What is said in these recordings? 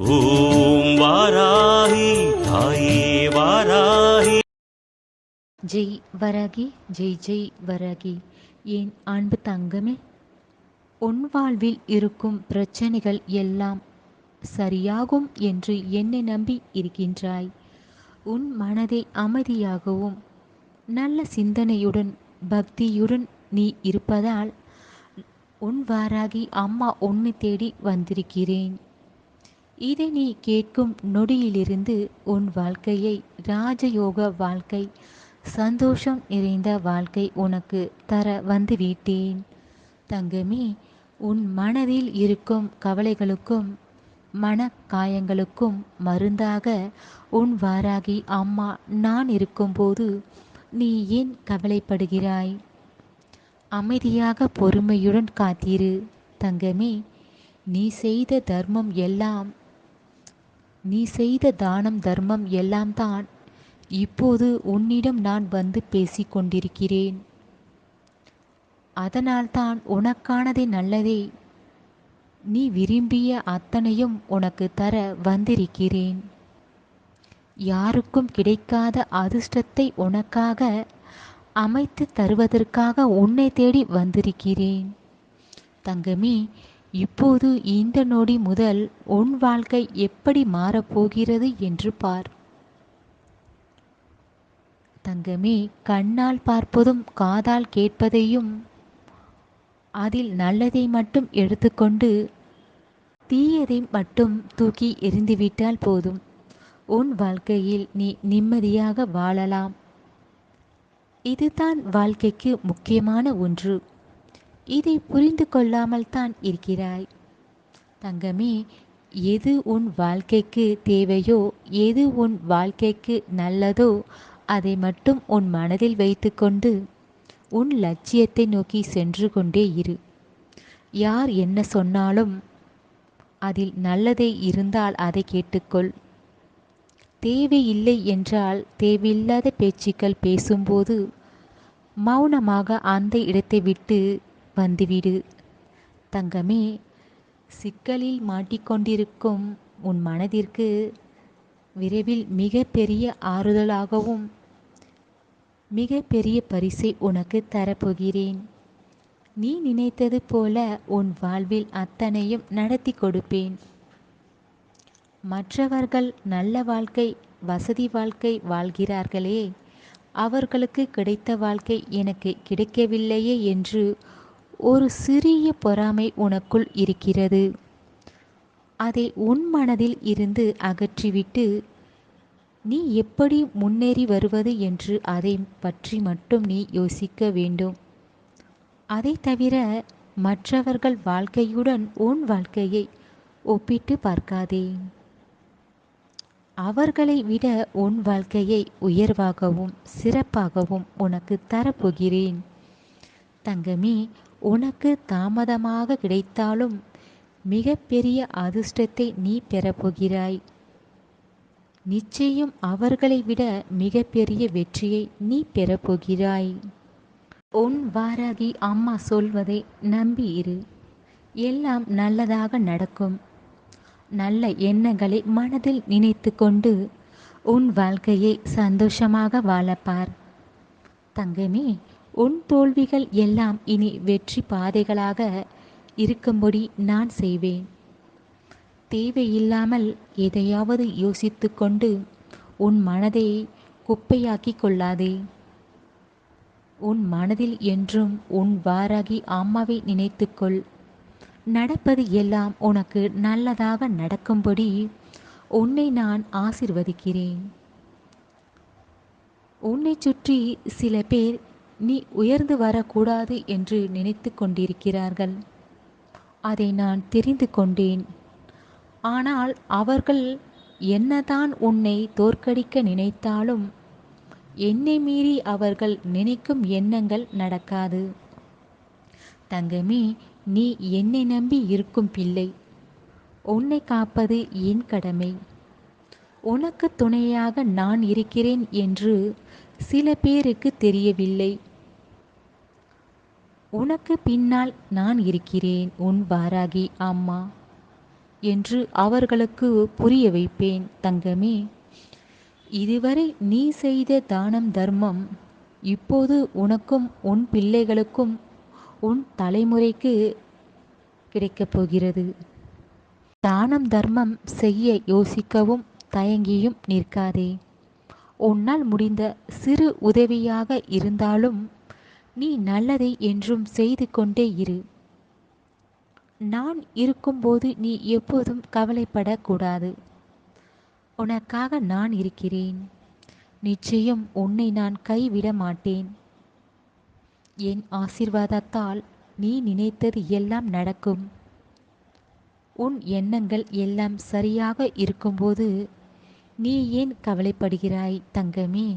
ஓம் வாராகி தாயே வாராகி. ஜெய் வரகி ஜெய் ஜெய் வரகி. என் அன்பு தங்கமே? உன் வாழ்வில் இருக்கும் பிரச்சனைகள் எல்லாம் சரியாகும் என்று என்னை நம்பி இருக்கின்றாய். உன் மனதை அமைதியாகவும் நல்ல சிந்தனையுடன் பக்தியுடன் நீ இருப்பதால் உன் வாராகி அம்மா உன்னை தேடி வந்திருக்கிறேன். இதை நீ கேட்கும் நொடியிலிருந்து உன் வாழ்க்கையை ராஜயோக வாழ்க்கை சந்தோஷம் நிறைந்த வாழ்க்கை உனக்கு தர வந்துவிட்டேன். தங்கமே உன் மனதில் இருக்கும் கவலைகளுக்கும் மனக்காயங்களுக்கும் மருந்தாக உன் வாராகி அம்மா நான் இருக்கும்போது நீ ஏன் கவலைப்படுகிறாய்? அமைதியாக பொறுமையுடன் காத்திரு. தங்கமே நீ செய்த தர்மம் எல்லாம் நீ செய்த தானம் தர்மம் எல்லாம் தான் இப்போது உன்னிடம் நான் வந்து பேசிக் கொண்டிருக்கிறேன். அதனால்தான் உனக்கானதே நல்லதே. நீ விரும்பிய அத்தனையும் உனக்கு தர வந்திருக்கிறேன். யாருக்கும் கிடைக்காத அதிர்ஷ்டத்தை உனக்காக அமைத்து தருவதற்காக உன்னை தேடி வந்திருக்கிறேன். தங்கமே இப்போது இந்த நொடி முதல் உன் வாழ்க்கை எப்படி மாறப்போகிறது என்று பார். தங்கமே கண்ணால் பார்ப்பதும் காதால் கேட்பதையும் அதில் நல்லதை மட்டும் எடுத்துக்கொண்டு தீயதை மட்டும் தூக்கி எறிந்துவிட்டால் போதும். உன் வாழ்க்கையில் நீ நிம்மதியாக வாழலாம். இதுதான் வாழ்க்கைக்கு முக்கியமான ஒன்று. இதை புரிந்து கொள்ளாமல் தான் இருக்கிறாய். தங்கமே எது உன் வாழ்க்கைக்கு தேவையோ எது உன் வாழ்க்கைக்கு நல்லதோ அதை மட்டும் உன் மனதில் வைத்துக்கொண்டு உன் லட்சியத்தை நோக்கி சென்று கொண்டே இரு. யார் என்ன சொன்னாலும் அதில் நல்லதே இருந்தால் அதை கேட்டுக்கொள். தேவையில்லை என்றால் தேவையில்லாத பேச்சுக்கள் பேசும்போது மௌனமாக அந்த இடத்தை விட்டு வந்துவிடு. தங்கமே சிக்கலில் மாட்டிக்கொண்டிருக்கும் உன் மனதிற்கு விரைவில் மிக பெரிய ஆறுதலாகவும் மிக பெரிய பரிசை உனக்கு தரப்போகிறேன். நீ நினைத்தது போல உன் வாழ்வில் அத்தனையும் நடத்தி கொடுப்பேன். மற்றவர்கள் நல்ல வாழ்க்கை வசதி வாழ்க்கை வாழ்கிறார்களே அவர்களுக்கு கிடைத்த வாழ்க்கை எனக்கு கிடைக்கவில்லையே என்று ஒரு சிறிய பொறாமை உனக்குள் இருக்கிறது. அதை உன் மனதில் இருந்து அகற்றிவிட்டு நீ எப்படி முன்னேறி வருவது என்று அதை பற்றி மட்டும் நீ யோசிக்க வேண்டும். அதை தவிர மற்றவர்கள் வாழ்க்கையுடன் உன் வாழ்க்கையை ஒப்பிட்டு பார்க்காதே. அவர்களை விட உன் வாழ்க்கையை உயர்வாகவும் சிறப்பாகவும் உனக்கு தரப்போகிறேன். தங்கமே உனக்கு தாமதமாக கிடைத்தாலும் மிகப்பெரிய அதிர்ஷ்டத்தை நீ பெறப்போகிறாய். நிச்சயம் அவர்களை விட மிகப்பெரிய வெற்றியை நீ பெறப்போகிறாய். உன் வாராகி அம்மா சொல்வதை நம்பி இரு. எல்லாம் நல்லதாக நடக்கும். நல்ல எண்ணங்களை மனதில் நினைத்து கொண்டு உன் வாழ்க்கையை சந்தோஷமாக வாழப்பார் தங்கமே உன் தோல்விகள் எல்லாம் இனி வெற்றி பாதைகளாக இருக்கும்படி நான் செய்வேன். தேவையில்லாமல் எதையாவது யோசித்து கொண்டு உன் மனதை குப்பையாக்கி கொள்ளாதே. உன் மனதில் என்றும் உன் வாராகி அம்மாவை நினைத்துக்கொள். நடப்பது எல்லாம் உனக்கு நல்லதாக நடக்கும்படி உன்னை நான் ஆசிர்வதிக்கிறேன். உன்னை சுற்றி சில பேர் நீ உயர்ந்து வரக்கூடாது என்று நினைத்து கொண்டிருக்கிறார்கள். அதை நான் தெரிந்து கொண்டேன். ஆனால் அவர்கள் என்னதான் உன்னை தோற்கடிக்க நினைத்தாலும் என்னை மீறி அவர்கள் நினைக்கும் எண்ணங்கள் நடக்காது. தங்கமே நீ என்னை நம்பி இருக்கும் பிள்ளை. உன்னை காப்பது என் கடமை. உனக்கு துணையாக நான் இருக்கிறேன் என்று சில பேருக்கு தெரியவில்லை. உனக்கு பின்னால் நான் இருக்கிறேன் உன் வாராகி அம்மா என்று அவர்களுக்கு புரிய வைப்பேன் தங்கமே. இதுவரை நீ செய்த தானம் தர்மம் இப்போது உனக்கும் உன் பிள்ளைகளுக்கும் உன் தலைமுறைக்கு கிடைக்கப் போகிறது. தானம் தர்மம் செய்ய யோசிக்கவும் தயங்கியும் நிற்காதே. உன்னால் முடிந்த சிறு உதவியாக இருந்தாலும் நீ நல்லதை என்றும் செய்து கொண்டே இரு. நான் இருக்கும்போது நீ எப்போதும் கவலைப்படக்கூடாது. உனக்காக நான் இருக்கிறேன். நிச்சயம் உன்னை நான் கைவிட மாட்டேன் என் ஆசிர்வாதத்தால் நீ நினைத்தது எல்லாம் நடக்கும். உன் எண்ணங்கள் எல்லாம் சரியாக இருக்கும்போது நீ ஏன் கவலைப்படுகிறாய் தங்கமே?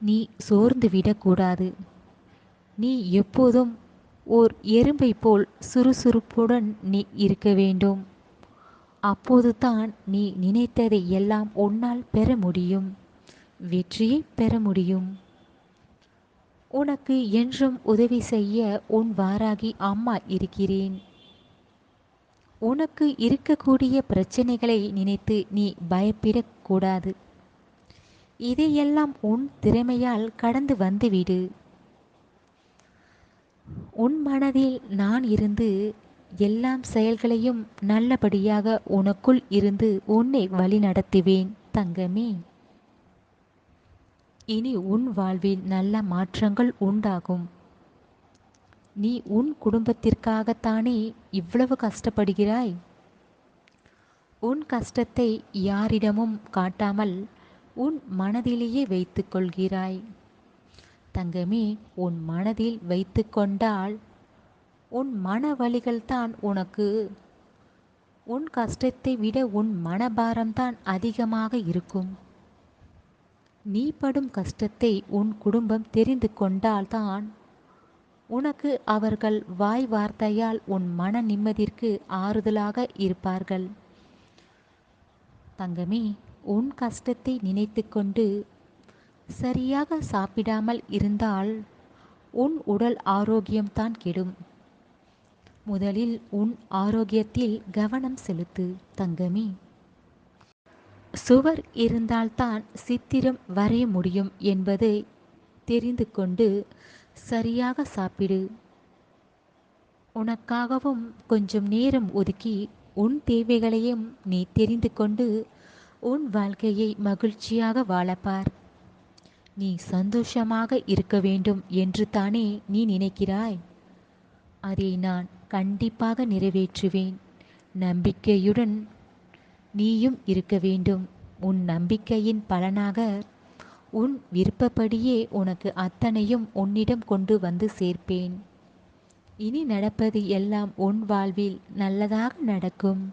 நீ சோர்ந்து விடக்கூடாது. நீ எப்போதும் ஓர் எறும்பை போல் சுறுசுறுப்புடன் நீ இருக்க வேண்டும். அப்போதுதான் நீ நினைத்ததை எல்லாம் உன்னால் பெற முடியும். வெற்றியை பெற முடியும். உனக்கு என்றும் உதவி செய்ய உன் வாராகி அம்மா இருக்கிறேன். உனக்கு இருக்கக்கூடிய பிரச்சனைகளை நினைத்து நீ பயப்படக்கூடாது. இதையெல்லாம் உன் திறமையால் கடந்து வந்துவிடு. உன் மனதில் நான் இருந்து எல்லாம் செயல்களையும் நல்லபடியாக உனக்குள் இருந்து உன்னை வழிநடத்துவேன் தங்கமே. இனி உன் வாழ்வில் நல்ல மாற்றங்கள் உண்டாகும். நீ உன் குடும்பத்திற்காகத்தானே இவ்வளவு கஷ்டப்படுகிறாய்? உன் கஷ்டத்தை யாரிடமும் காட்டாமல் உன் மனதிலேயே வைத்து கொள்கிறாய் தங்கமே உன் மனதில் வைத்து கொண்டால் உன் மன வழிகள்தான் உனக்கு. உன் கஷ்டத்தை விட உன் மனபாரம்தான் அதிகமாக இருக்கும். நீ படும் கஷ்டத்தை உன் குடும்பம் தெரிந்து கொண்டால்தான் உனக்கு அவர்கள் வாய் வார்த்தையால் உன் மன நிம்மதிற்கு ஆறுதலாக இருப்பார்கள். தங்கமே உன் கஷ்டத்தை நினைத்து கொண்டு சரியாக சாப்பிடாமல் இருந்தால் உன் உடல் ஆரோக்கியம்தான் கெடும். முதலில் உன் ஆரோக்கியத்தில் கவனம் செலுத்து தங்கமி. சுவர் இருந்தால்தான் சித்திரம் வரைய முடியும் என்பதை தெரிந்து கொண்டு சரியாக சாப்பிடு. உனக்காகவும் கொஞ்சம் நேரம் ஒதுக்கி உன் தேவைகளையும் நீ தெரிந்து கொண்டு உன் வாழ்க்கையை மகிழ்ச்சியாக வாழப்பார். நீ சந்தோஷமாக இருக்க வேண்டும் என்று தானே நீ நினைக்கிறாய்? அதை நான் கண்டிப்பாக நிறைவேற்றுவேன். நம்பிக்கையுடன் நீயும் இருக்க வேண்டும். உன் நம்பிக்கையின் பலனாக உன் விருப்பப்படியே உனக்கு அத்தனையும் உன்னிடம் கொண்டு வந்து சேர்ப்பேன். இனி நடப்பது எல்லாம் உன் வாழ்வில் நல்லதாக நடக்கும்.